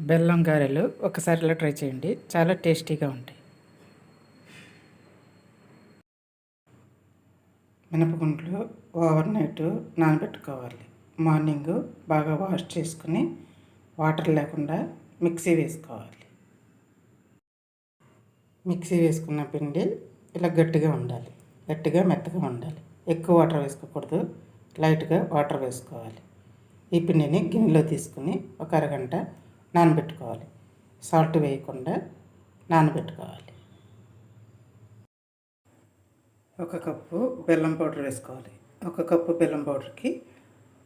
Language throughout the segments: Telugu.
బెల్లం గారెలు ఒకసారి ఇలా ట్రై చేయండి. చాలా టేస్టీగా ఉంటాయి. మినపగుండ్లు ఓవర్ నైట్ నానబెట్టుకోవాలి. మార్నింగ్ బాగా వాష్ చేసుకుని వాటర్ లేకుండా మిక్సీ వేసుకోవాలి. మిక్సీ వేసుకున్న పిండి ఇలా గట్టిగా ఉండాలి. గట్టిగా మెత్తగా ఉండాలి. ఎక్కువ వాటర్ వేసుకోకూడదు. లైట్గా వాటర్ వేసుకోవాలి. ఈ పిండిని గిన్నెలో తీసుకుని ఒక అరగంట నానబెట్టుకోవాలి. సాల్ట్ వేయకుండా నానబెట్టుకోవాలి. ఒక కప్పు బెల్లం పౌడర్ వేసుకోవాలి. ఒక కప్పు బెల్లం పౌడర్కి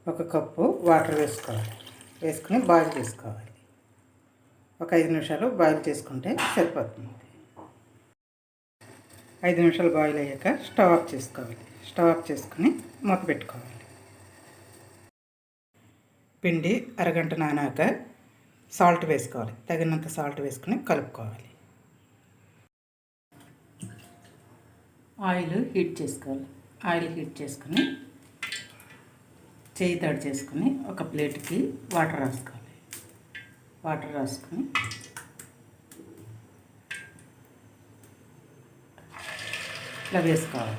ఒక కప్పు వాటర్ వేసుకోవాలి. వేసుకుని బాయిల్ చేసుకోవాలి. ఒక ఐదు నిమిషాలు బాయిల్ చేసుకుంటే సరిపోతుంది. ఐదు నిమిషాలు బాయిల్ అయ్యాక స్టవ్ ఆఫ్ చేసుకోవాలి. స్టవ్ ఆఫ్ చేసుకుని మూత పెట్టుకోవాలి. పిండి అరగంట నానాక సాల్ట్ వేసుకోవాలి. తగినంత సాల్ట్ వేసుకుని కలుపుకోవాలి. ఆయిల్ హీట్ చేసుకోవాలి. ఆయిల్ హీట్ చేసుకుని చేయి తడి చేసుకుని ఒక ప్లేట్కి వాటర్ రాసుకోవాలి. వాటర్ రాసుకొని ఇట్లా వేసుకోవాలి.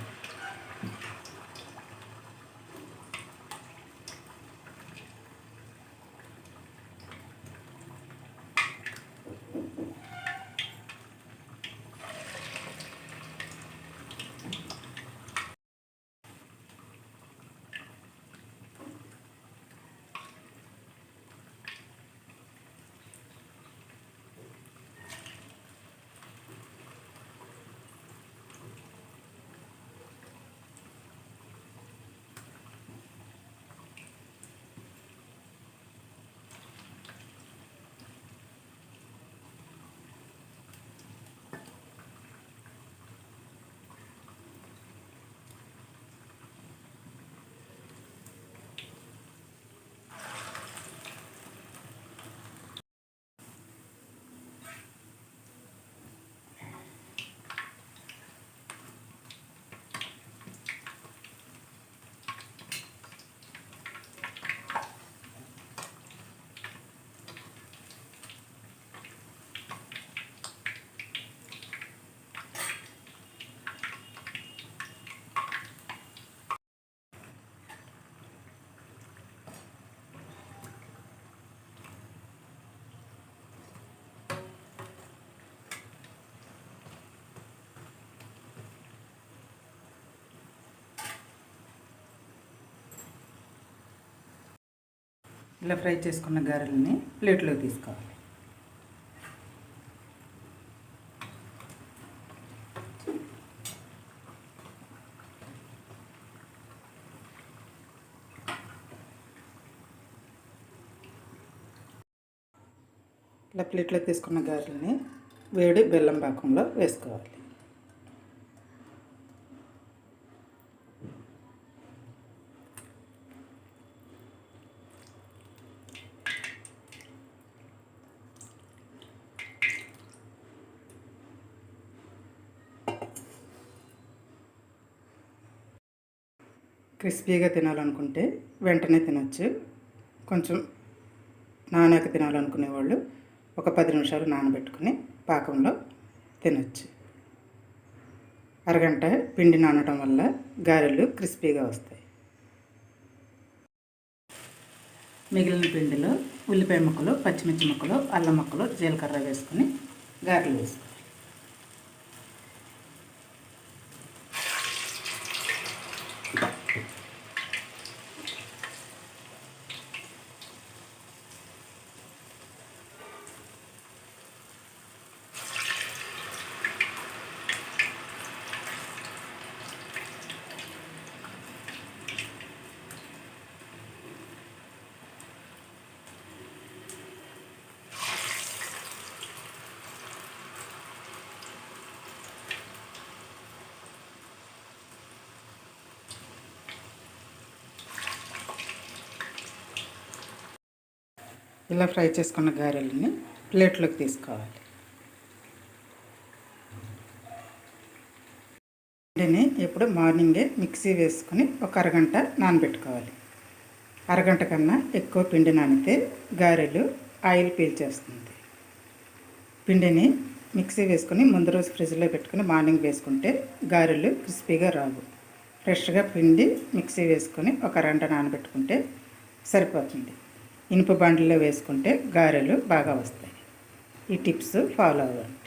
ఇలా ఫ్రై చేసుకున్న గారెలని ప్లేట్లో తీసుకోవాలి. ఇలా ప్లేట్లో తీసుకున్న గారెలని వేడి బెల్లం పాకంలో వేసుకోవాలి. క్రిస్పీగా తినాలనుకుంటే వెంటనే తినచ్చు. కొంచెం నానాక తినాలనుకునే వాళ్ళు ఒక పది నిమిషాలు నానబెట్టుకుని పాకంలో తినచ్చు. అరగంట పిండి నానటం వల్ల గారెలు క్రిస్పీగా వస్తాయి. మిగిలిన పిండిలో ఉల్లిపాయ ముక్కలు పచ్చిమిర్చి ముక్కలు అల్లం ముక్కలు జీలకర్ర వేసుకొని గారెలు వేసుకోవాలి. ఇలా ఫ్రై చేసుకున్న గారెలని ప్లేట్లోకి తీసుకోవాలి. వెంటనే ఇప్పుడు మార్నింగే మిక్సీ వేసుకొని ఒక అరగంట నానబెట్టుకోవాలి. అరగంట కన్నా ఎక్కువ పిండి నానితే గారెలు ఆయిల్ పీల్చేస్తుంది. పిండిని మిక్సీ వేసుకుని ముందు రోజు ఫ్రిడ్జ్లో పెట్టుకుని మార్నింగ్ వేసుకుంటే గారెలు క్రిస్పీగా రావు. ఫ్రెష్గా పిండి మిక్సీ వేసుకొని ఒక అరగంట నానబెట్టుకుంటే సరిపోతుంది. ఇనుప బండిలో వేసుకుంటే గారెలు బాగా వస్తాయి. ఈ టిప్స్ ఫాలో అవ్వండి.